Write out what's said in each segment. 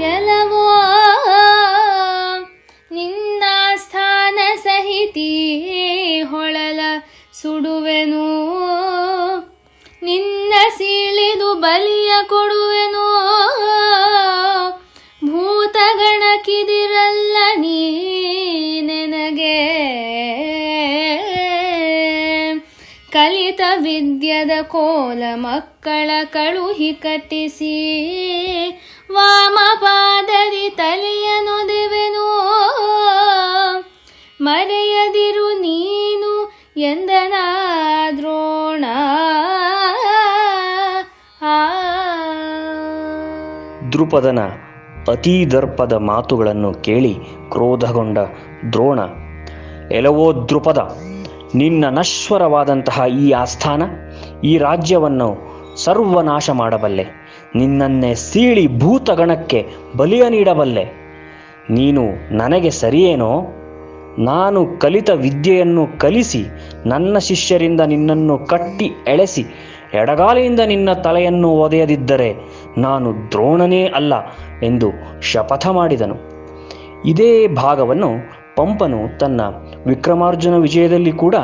ಎಲವೋ ನಿನ್ನ ಸ್ಥಾನ ಸಹಿತಿ ಹೊಳಲ ಸುಡುವೆನು. ನಿನ್ನ ಸೀಳಿದು ಬಲಿಯ ಕೊಡುವೆನು. ಕಲಿತ ವಿದ್ಯದ ಕೋಲ ಮಕ್ಕಳ ಕಳುಹಿ ಕಟ್ಟಿಸಿ. ವಾಮಪಾದರಿ ತಲೆಯನು ದಿವೆನು, ಮರೆಯದಿರು ನೀನು ಎಂದನ ದ್ರೋಣ ಆ. ಅತಿ ದರ್ಪದ ಮಾತುಗಳನ್ನು ಕೇಳಿ ಕ್ರೋಧಗೊಂಡ ದ್ರೋಣ ಎಲವೋ ದೃಪದ ನಿನ್ನ ನಶ್ವರವಾದಂತಹ ಈ ಆಸ್ಥಾನ, ಈ ರಾಜ್ಯವನ್ನು ಸರ್ವನಾಶ ಮಾಡಬಲ್ಲೆ. ನಿನ್ನನ್ನೇ ಸೀಳಿ ಭೂತಗಣಕ್ಕೆ ಬಲಿಯ ನೀಡಬಲ್ಲೆ. ನೀನು ನನಗೆ ಸರಿಯೇನೋ? ನಾನು ಕಲಿತ ವಿದ್ಯೆಯನ್ನು ಕಲಿಸಿ, ನನ್ನ ಶಿಷ್ಯರಿಂದ ನಿನ್ನನ್ನು ಕಟ್ಟಿ ಎಳೆಸಿ, ಎಡಗಾಲೆಯಿಂದ ನಿನ್ನ ತಲೆಯನ್ನು ಒದೆಯದಿದ್ದರೆ ನಾನು ದ್ರೋಣನೇ ಅಲ್ಲ ಎಂದು ಶಪಥ ಮಾಡಿದನು. ಇದೇ ಭಾಗವನ್ನು ಪಂಪನು ತನ್ನ ವಿಕ್ರಮಾರ್ಜುನ ವಿಜಯದಲ್ಲಿ ಕೂಡ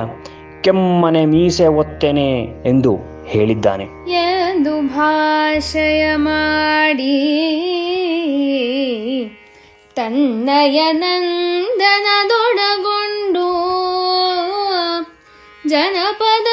ಕೆಮ್ಮನೆ ಮೀಸೆ ಒತ್ತೆನೆ ಎಂದು ಹೇಳಿದ್ದಾನೆ. ಎಂದು ಭಾಷಯ ಮಾಡಿ ತನ್ನಯ ನಂದನದೊಡಗೊಂಡು ಜನಪದ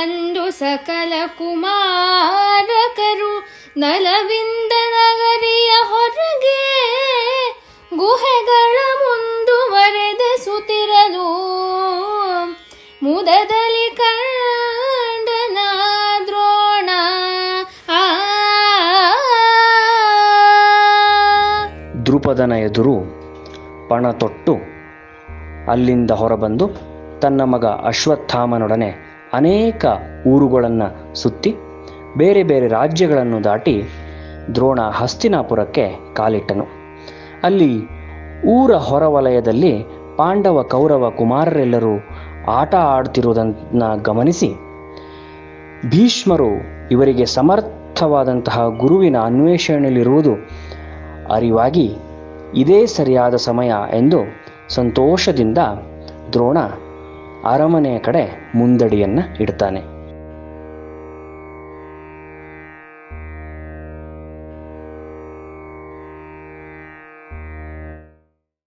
ಅಂದು ಸಕಲ ಕುಮಾರಕರು ನಲವಿಂದ ನಗರಿಯ ಹೊರಗೆ ಗುಹೆಗಳ ಮುಂದುವರೆದ ಸುತಿರಲು. ಮುದದಲ್ಲಿ ಕಂಡನ ದ್ರೋಣ ಆ. ದ್ರುಪದನ ಎದುರು ಪಣ ತೊಟ್ಟು ಅಲ್ಲಿಂದ ಹೊರಬಂದು ತನ್ನ ಮಗ ಅಶ್ವತ್ಥಾಮನೊಡನೆ ಅನೇಕ ಊರುಗಳನ್ನು ಸುತ್ತಿ ಬೇರೆ ಬೇರೆ ರಾಜ್ಯಗಳನ್ನು ದಾಟಿ ದ್ರೋಣ ಹಸ್ತಿನಾಪುರಕ್ಕೆ ಕಾಲಿಟ್ಟನು. ಅಲ್ಲಿ ಊರ ಹೊರವಲಯದಲ್ಲಿ ಪಾಂಡವ ಕೌರವ ಕುಮಾರರೆಲ್ಲರೂ ಆಟ ಆಡ್ತಿರುವುದನ್ನು ಗಮನಿಸಿ ಭೀಷ್ಮರು ಇವರಿಗೆ ಸಮರ್ಥವಾದಂತಹ ಗುರುವಿನ ಅನ್ವೇಷಣೆಯಲ್ಲಿರುವುದು ಅರಿವಾಗಿ ಇದೇ ಸರಿಯಾದ ಸಮಯ ಎಂದು ಸಂತೋಷದಿಂದ ದ್ರೋಣ ಅರಮನೆಯ ಕಡೆ ಮುಂದಡಿಯನ್ನು ಇಡ್ತಾನೆ.